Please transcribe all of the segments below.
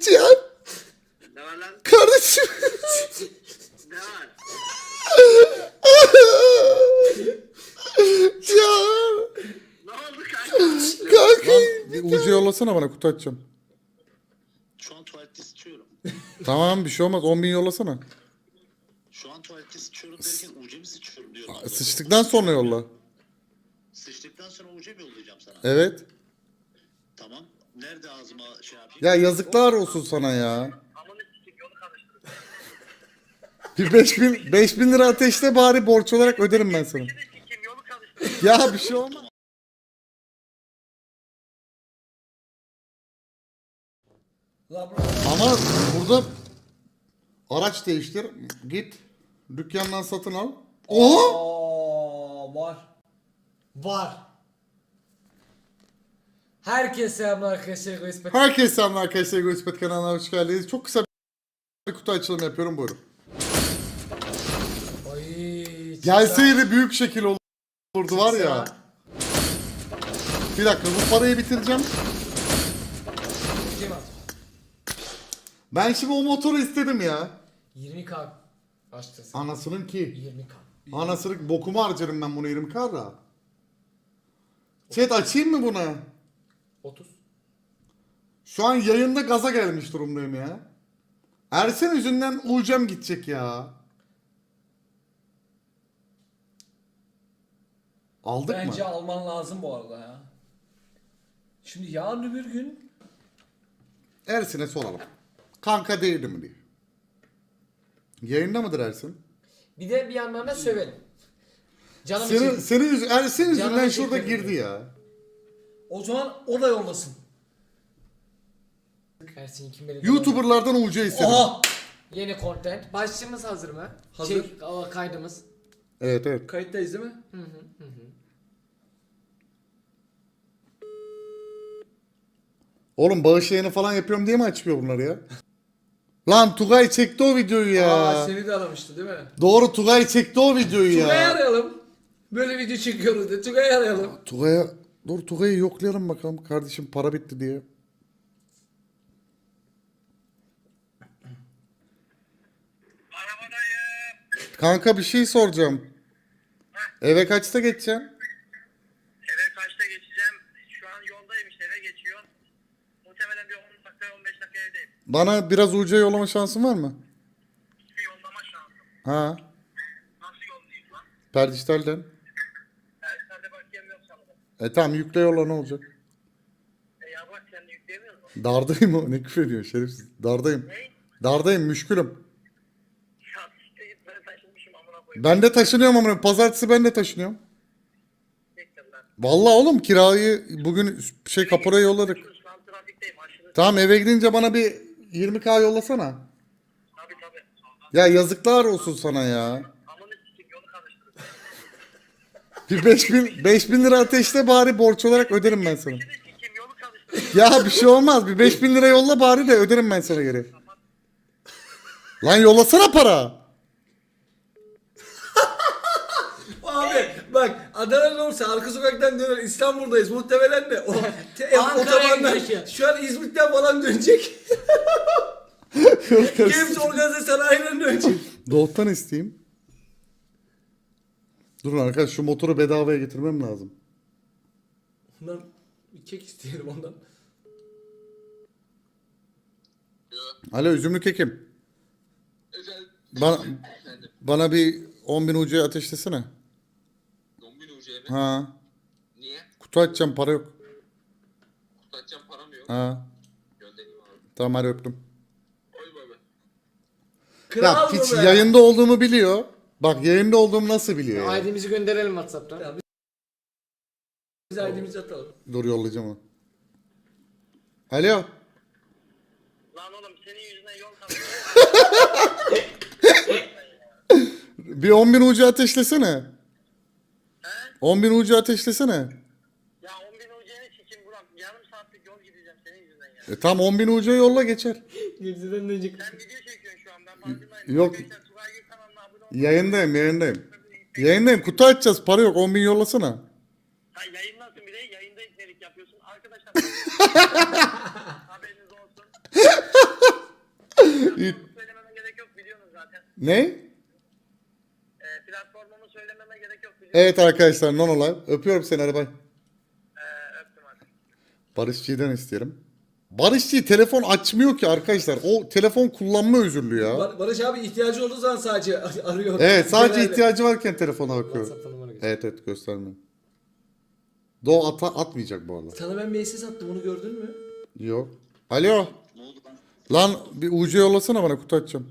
Cihan Ne var lan? kardeşim. Ne var? Cihan. Ne oldu kanka? Kanka. Bir ucu yollasana bana kutu açacağım. Şu an tuvalette sıçıyorum. Tamam bir şey olmaz 10 bin yollasana. Şu an tuvalette sıçıyorum derken uca mı sıçıyorum diyorum. Sıçtıktan sonra yolla. Sıçtıktan sonra uca mı yollayacağım sana? Evet. Tamam. Nerede ağzıma şey yapayım? Ya yazıklar olsun sana ya. Bir 5000 5000 lira ateşle bari borç olarak öderim ben sana. Ya bir şey olmaz. Ama burada araç değiştir. Git dükkandan satın al. Oha! Aa, var. Var. Herkese selamlar arkadaşlar. Respekt. Herkese selamlar arkadaşlar. Göçbet kanalına hoş geldiniz. Çok kısa bir kutu açılımı yapıyorum buyurun. Ay, Gelseydi büyük şekil olurdu var ya. Bir dakika bu parayı bitireceğim. Ben şimdi o motoru istedim ya. 20k açtın sen. Anasının ki. 20k. Anasının bokumu harcarım ben bunu 20 kara. Chat açayım mı buna? 30. Şu an yayında gaza gelmiş durumdayım ya. Ersen yüzünden uyacağım gidecek ya. Aldık Bence mı? alman lazım bu arada ya. Şimdi yarın öbür gün Ersin'e soralım. Kanka değildi mi diye. Yayında mıdır Ersin? bir de bir yandan da sövelim. Canım Senin, için. senin yüz, Ersin yüzünden şurada girdi ya. O zaman o da yollasın. Ersin kim? YouTuber'lardan ucu istedim. Oha! Yeni content. Başlığımız hazır mı? Hazır. Şey, kaydımız. Evet evet. Kayıttayız değil mi? Oğlum bağış yayını falan yapıyorum diye mi açmıyor bunları ya? Lan Tugay çekti o videoyu ya. Aa seni de aramıştı değil mi? Doğru Tugay çekti o videoyu Tugay'ı ya. arayalım. Böyle video çekiyoruz de Tugay'ı arayalım. Tugay'a dur Tugay'ı yoklayalım bakalım kardeşim para bitti diye. Kanka bir şey soracağım. Eve kaçta geçeceksin? Eve kaçta geçeceğim? Şu an yoldayım işte eve geçiyor. Muhtemelen bir 10 dakika 15 dakika evdeyim. Bana biraz uca yollama şansın var mı? Yollama şansım. Ha, Nasıl yollayayım lan? Perdijital'den. E tamam yükle yolla ne olacak? E ya bak sen de yükleyemiyor musun? Dardayım o ne küfür ediyor şerefsiz. Dardayım. Ne? Dardayım müşkülüm. Ya işte ben taşınmışım amına koyayım. Ben de taşınıyorum ama pazartesi ben de taşınıyorum. Bekle lan. Vallahi oğlum kirayı bugün şey kapora yolladık. Şu an trafikteyim aşırı. Tamam eve gidince bana bir 20k yollasana. Tabii tabii. Ya yazıklar olsun sana ya. Bir 5000 5000 lira ateşle bari borç olarak öderim ben sana. Ya bir şey olmaz. Bir 5000 lira yolla bari de öderim ben sana geri. Lan yollasana para. Abi bak Adana'da olsa arka sokaktan döner İstanbul'dayız muhtemelen de o te- Ankara'ya gidiyor. şu an İzmit'ten falan dönecek. Games organize sanayiden dönecek. Doğuttan isteyeyim. Durun arkadaş şu motoru bedavaya getirmem lazım. Ondan bir kek isteyelim ondan. Alo üzümlü kekim. Bana, bana bir 10 bin ucuya ateşlesene. 10 bin UC mi? Ha. Niye? Kutu açacağım para yok. Kutu açacağım param yok. Ha. Göndereyim abi. Tamam hadi öptüm. Oy bay. Ya Kral piç bu be. yayında olduğumu biliyor. Bak yayında olduğumu nasıl biliyor ya? ID'mizi gönderelim WhatsApp'tan. Ya Biz ailemizi atalım. Dur yollayacağım onu. Alo. Lan oğlum senin yüzünden yol. Bir 10 bin ucu ateşlesene. He? 10 bin ucu ateşlesene. Ya 10 bin ucuyeni sikim Burak. Yarım saatlik yol gideceğim senin yüzünden ya. E tam 10 bin ucuya yolla geçer. Gerçekten dönecek. Sen video çekiyorsun şu an ben farkındayım. Yok. Arkadaşlar Tugay olun. Yayındayım yayındayım. Yayındayım kutu açacağız para yok 10 bin yollasana. Ha yayınlasın bir de yayında itmelik yapıyorsun. Arkadaşlar haberiniz olsun. söylememe gerek yok biliyorsunuz zaten. ne? Ee, platformumu söylememe gerek yok biliyorsunuz. Evet arkadaşlar non live. Öpüyorum seni hadi bay. Ee, öptüm hadi. Barışçı'dan isterim. Barışçı telefon açmıyor ki arkadaşlar. O telefon kullanma özürlü ya. Bar- Barış abi ihtiyacı olduğu zaman sadece ar- arıyor. Evet sadece Genelde. ihtiyacı varken telefona bakıyor. WhatsApp'tan numara göster. Evet evet gösterme. Doğu ata atmayacak bu arada. Sana ben SS attım onu gördün mü? Yok. Alo. Ne oldu lan? Lan bir UC yollasana bana kutu açacağım.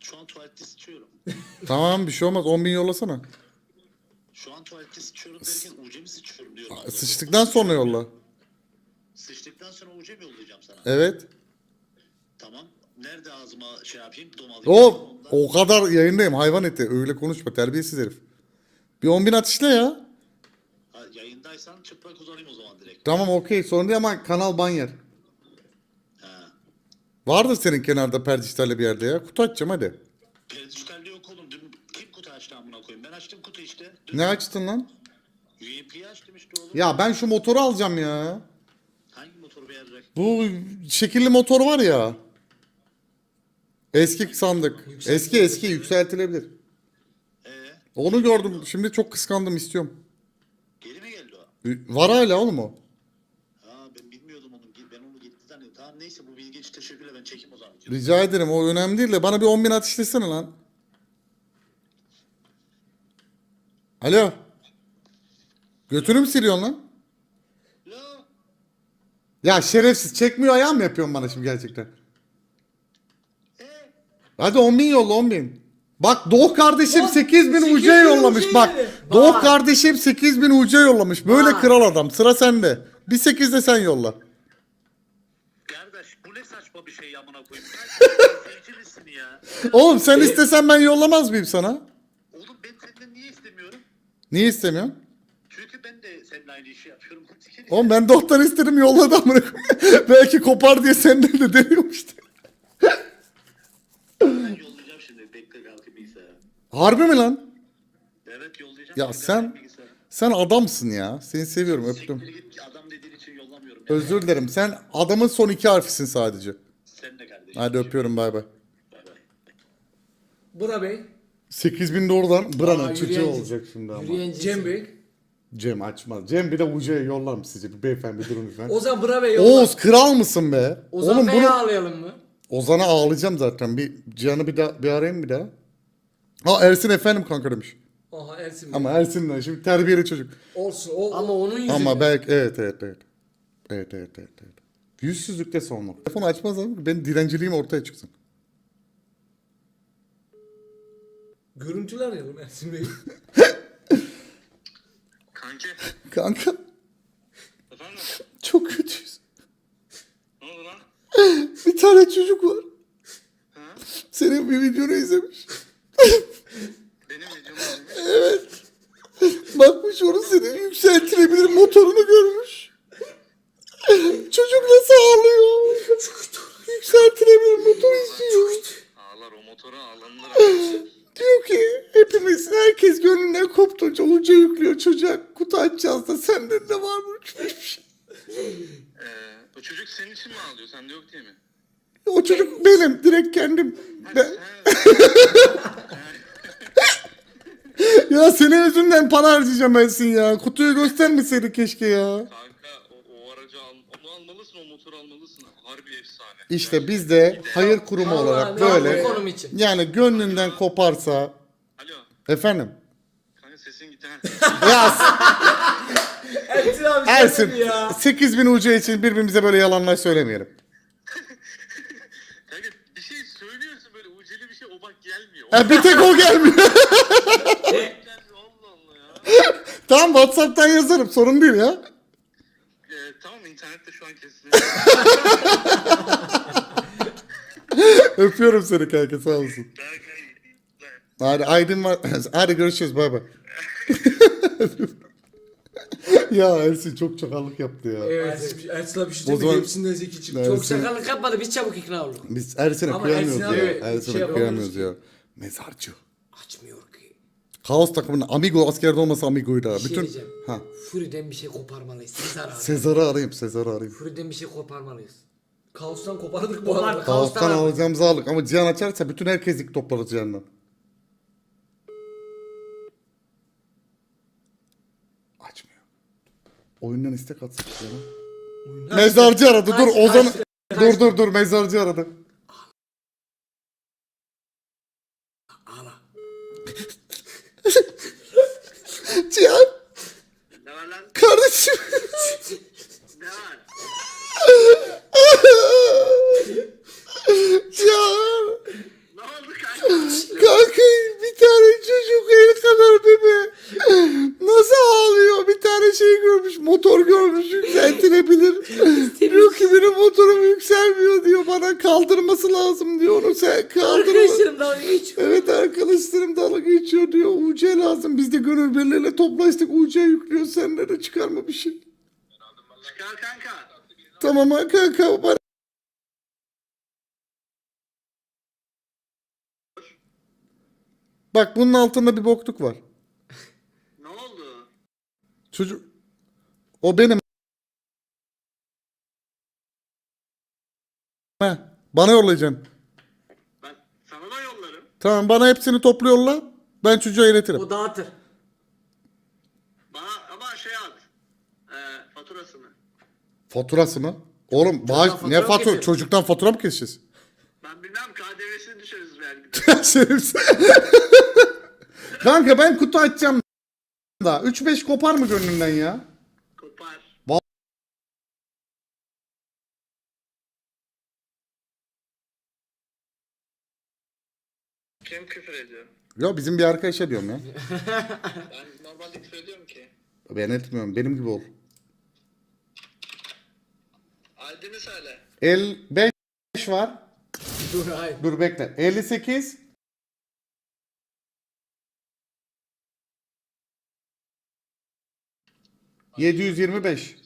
Şu an tuvalette sıçıyorum. Tamam bir şey olmaz 10 bin yollasana. Şu an tuvalette sıçıyorum derken uca mı sıçıyorum diyorum. Sıçtıktan sonra yolla. Sıçtıktan sonra uca mı yollayacağım sana? Evet. Tamam. Nerede ağzıma şey yapayım? Domalayayım. O o kadar yayındayım hayvan eti. Öyle konuşma terbiyesiz herif. Bir 10 bin atışla ya. Ha, yayındaysan çıplak uzanayım o zaman direkt. Tamam okey sorun değil ama kanal ban yer. Ha. Vardır senin kenarda perdişlerle bir yerde ya. Kutu açacağım hadi. Peridijitalde yok oğlum. Dün kim kutu açtı amına koyayım? Ben açtım kutu işte. Dün Ne açtın lan? UMP'yi açtım işte oğlum. Ya ben şu motoru alacağım ya. Bu şekilli motor var ya. Eski sandık. Eski eski yükseltilebilir. Ee, Onu gördüm. Şimdi çok kıskandım istiyorum. geri mi geldi o? Var hala oğlum o. Ha ben bilmiyordum onu. Ben onu gitti zannediyorum. Tamam neyse bu bilgi için teşekkürler. Ben çekeyim o zaman. Rica ederim o önemli değil de bana bir 10 bin ateşlesene lan. Alo. Götünü mü siliyorsun lan? Ya şerefsiz çekmiyor ayağı mı yapıyorsun bana şimdi gerçekten? Ee, Hadi 10 bin yolla 10 bin. Bak Doğu kardeşim Lan, 8 bin 8 UC bin yollamış bak. Doğu kardeşim 8 bin UC yollamış. Böyle Bak. kral adam sıra sende. Bir 8 de sen yolla. kardeş bu ne saçma bir şey amına koyayım. Sen ya? Oğlum sen istesen ben yollamaz mıyım sana? Oğlum ben senden niye istemiyorum? Niye istemiyorsun? Çünkü ben de seninle aynı işi yapıyorum. Oğlum ben Doğu'dan istedim yolladı amına. Belki kopar diye senden de deniyormuştu. Ben yollayacağım şimdi. Bekle kalkayım bilgisayara. Harbi mi lan? Evet yollayacağım. Ya Bekle sen- bilgisayara. Sen adamsın ya. Seni seviyorum öptüm. Siktir git adam dediğin için yollamıyorum. ya. Özür dilerim. Sen adamın son iki harfisin sadece. Sen de kardeşim. Hadi öpüyorum bay bay. Bay bay. Bura Bey, 8000 de oradan Bra'nın çocuğu yürüyen- olacak şimdi ama. Yürüyen Cem. Bey. Cem açmaz. Cem bir de UC'ye yollar mı sizce? Bir beyefendi bir durun lütfen. Ozan Bura Bey yolla. Oğuz kral mısın be? Ozan Oğlum Bey'i bunu ağlayalım mı? Ozan'a ağlayacağım zaten. Bir Cihan'ı bir daha bir arayayım bir daha. Aa Ersin efendim kanka demiş. Aha Ersin Bey. Ama Ersin'le şimdi terbiyeli çocuk. Olsun. O, Ama onun yüzünden. Ama belki evet evet evet. Evet evet evet. evet. Yüzsüzlükte son nokta. Telefonu açmaz ama benim dilenciliğim ortaya çıksın. Görüntüler arayalım Ersin Bey. Kanki Kanka efendim çok kötüyüz. ne oldu lan? Bir tane çocuk var. Ha? Senin bir videonu izlemiş. Benim videomu izlemiş. Bakmış onu senin yükseltilebilir motorunu görmüş. Çocuk nasıl ağlıyor? Yükseltilebilir motor istiyor. Ağlar o motora ağlanılır. Diyor ki hepimizin herkes gönlünden koptuğunca uca yüklüyor çocuğa. Kutu açacağız da senden de var mı uçmuş bir şey? Ee, o çocuk senin için mi ağlıyor? Sende yok değil mi? O çocuk benim direkt kendim. Ben... ya senin yüzünden para harcayacağım Ersin ya. Kutuyu göstermeseydi keşke ya. Kanka o, o aracı al, onu almalısın, o motoru almalısın. Harbi efsane. İşte biz de hayır kurumu olarak böyle yani gönlünden koparsa Alo, efendim sesin ha. ya Ersin abi sen Ersin de ya. 8000 UC için birbirimize böyle yalanlar söylemeyelim. kanka bir şey söylüyorsun böyle uceli bir şey o bak gelmiyor. Ha, bir tek o gelmiyor. gelmiyor Allah Allah ya. tamam WhatsApp'tan yazarım sorun değil ya. Ee, tamam internette şu an kesiliyor. Öpüyorum seni kanka sağ olasın. Kanka, Hadi Aydın var. Hadi görüşürüz bay bay. ya Ersin çok çakallık yaptı ya. Evet. Ersin, Ersin abi bir şey O zaman- Hepsinden zeki çıktı. Çok sakallık yapmadı biz çabuk ikna olduk. Biz Ersin'e Ama kıyamıyoruz Ersin ya. abi Ersin'e şey yapamıyoruz kıyamıyoruz ya. Mezarcı. Açmıyor ki. Kaos takımının Amigo askerde olmasa Amigo'ydu ha. Bir şey Bütün diyeceğim. ha. Fury'den bir şey koparmalıyız. Sezar abi. Sezar'ı arayayım, Sezar'ı arayayım. Fury'den bir şey koparmalıyız. Kaostan kopardık bu Kopar. arada. Kaostan Kaostan alacağımızı aldık ama Cihan açarsa bütün herkes ilk toplarız Cihan'dan. Oyundan istek atsın Cihan'a. Mezarcı aradı dur Kaç- Ozan. kaç- Dur dur dur mezarcı aradı. Ağla. Cihan Ne var lan? kardeşim. Ne var? Cihan. Ne oldu kanka? Kanka bir tane çocuk el kadar bebe. Nasıl ağlıyor? Bir tane şey görmüş. Motor görmüş yükseltilebilir. diyor ki benim motorum yükselmiyor diyor. Bana kaldırması lazım diyor. Onu sen kaldır. Arkadaşlarım dalga geçiyor. Evet arkadaşlarım dalga geçiyor diyor. UC lazım. Biz de gönül birliğiyle toplaştık. UC yüklüyor. Senden de çıkarma bir şey. Çıkar kanka. Tamam ha kanka. Bana... Bak bunun altında bir bokluk var. Ne oldu? Çocuk o benim. He, bana yollayacaksın. Ben sana da yollarım. Tamam bana hepsini toplu yolla. Ben çocuğa iletirim. O dağıtır. Bana ama şey at. Ee, faturasını. Faturası mı? Oğlum bağış, fatura ne mı fatura? kesiyor? Çocuktan fatura mı keseceğiz? Ben bilmem KDV'sini düşeriz belki. Şerefsiz. Kanka ben kutu açacağım da 3-5 kopar mı gönlümden ya? Kopar. Kim küfür ediyor? Ya bizim bir arkadaşa diyorum ya. Ben normalde küfür ediyorum ki. Ben etmiyorum. Benim gibi ol. Adını söyle. 55 var. Dur hayır. Dur bekle. 58 725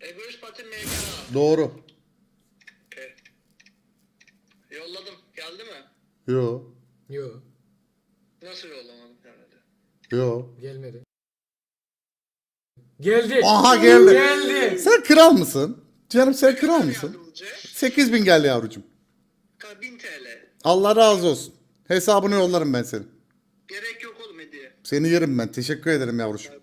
Egoist Pati MK. Doğru. Okey. Yolladım. Geldi mi? Yo. Yo. Nasıl yollamadım gelmedi? Yo. Gelmedi. Geldi. Aha geldi. Geldi. Sen kral mısın? Canım sen kral mısın? Yardımcı. 8000 geldi yavrucuğum. Ka- 1000 TL. Allah razı olsun. Hesabını yollarım ben senin. Gerek yok oğlum hediye. Seni yerim ben. Teşekkür ederim yavrucuğum.